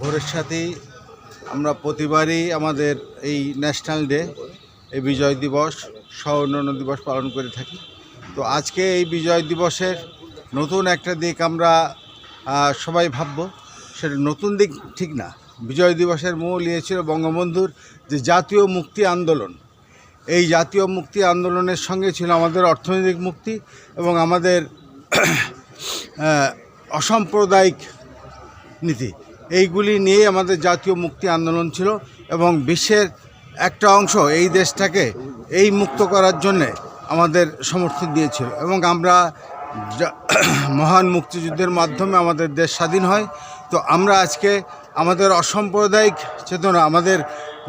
ভোরের সাথেই আমরা প্রতিবারই আমাদের এই ন্যাশনাল ডে, এই বিজয় দিবস অন্যান্য দিবস পালন করে থাকি। তো আজকে এই বিজয় দিবসের নতুন একটা দিক আমরা সবাই ভাবব। সেটা নতুন দিক ঠিক না। বিজয় দিবসের মূল ইয়ে ছিল বঙ্গবন্ধুর যে জাতীয় মুক্তি আন্দোলন। এই জাতীয় মুক্তি আন্দোলনের সঙ্গে ছিল আমাদের অর্থনৈতিক মুক্তি এবং আমাদের অসাম্প্রদায়িক নীতি। এইগুলি নিয়েই আমাদের জাতীয় মুক্তি আন্দোলন ছিল এবং বিশ্বের একটা অংশ এই দেশটাকে এই মুক্ত করার জন্যে আমাদের সমর্থন দিয়েছিল এবং আমরা মহান মুক্তিযুদ্ধের মাধ্যমে আমাদের দেশ স্বাধীন হয়। তো আমরা আজকে আমাদের অসাম্প্রদায়িক চেতনা, আমাদের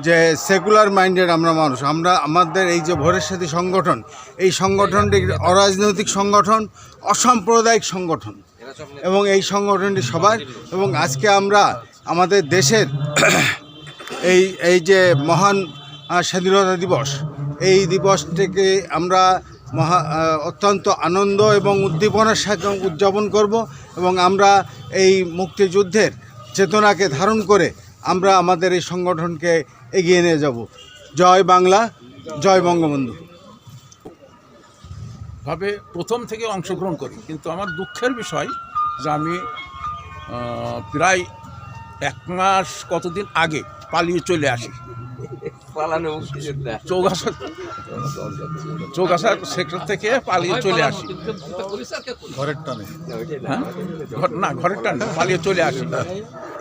যে সেকুলার মাইন্ডেড আমরা মানুষ, আমরা আমাদের এই যে ভোরের সাথী সংগঠন, এই সংগঠনটি অরাজনৈতিক সংগঠন, অসাম্প্রদায়িক সংগঠন। এবং এই সংগঠনটি সবার এবং আজকে আমরা আমাদের দেশের এই এই যে মহান স্বাধীনতা দিবস, এই দিবসটিকে আমরা মহা অত্যন্ত আনন্দ এবং উদ্দীপনার সাথে উদযাপন করব এবং আমরা এই মুক্তিযুদ্ধের চেতনাকে ধারণ করে আমরা আমাদের এই সংগঠনকে এগিয়ে নিয়ে যাব। জয় বাংলা, জয় বঙ্গবন্ধু। ভাবে প্রথম থেকে অংশগ্রহণ করি। কিন্তু আমার দুঃখের বিষয় যে আমি প্রায় এক মাস কতদিন আগে পালিয়ে চলে আসি। পালানো চৌগাছা চৌগাছার সেক্টর থেকে পালিয়ে চলে আসি। ঘরের টানে। হ্যাঁ? না ঘরের টান পালিয়ে চলে আসি।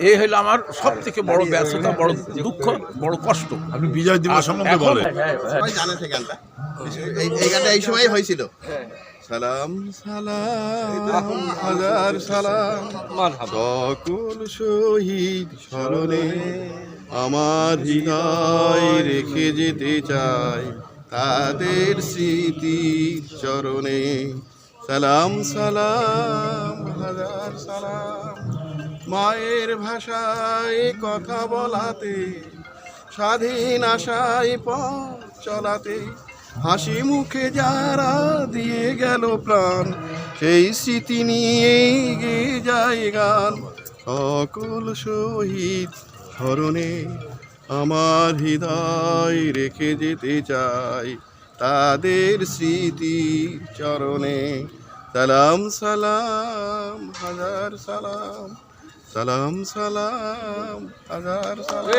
এই হলো আমার সব থেকে বড় ব্যর্থতা বড় দুঃখ বড় কষ্ট। আপনি বিজয় দিবস সম্বন্ধে বলেন। সবাই জানে সেই গানটা। এই এই গানটা এই সময় হয়েছিল। সালাম সালাম হাজার সালাম। সকল শহীদ স্মরণে আমার হৃদয় রেখে যেতে চাই তাদের স্মৃতি চরণে। সালাম সালাম, হাজার সালাম। মায়ের ভাষায় কথা বলাতে, স্বাধীন আশায় পথ চলাতে, হাসি মুখে যারা দিয়ে গেল প্রাণ, সেই স্মৃতি নিয়ে গিয়ে যায় গান। সকল শহীদ স্মরণে আমার হৃদয় রেখে যেতে চাই তাদের স্মৃতি চরণে। সালাম সালাম, হাজার সালাম। সালাম সালাম, হাজার সালাম।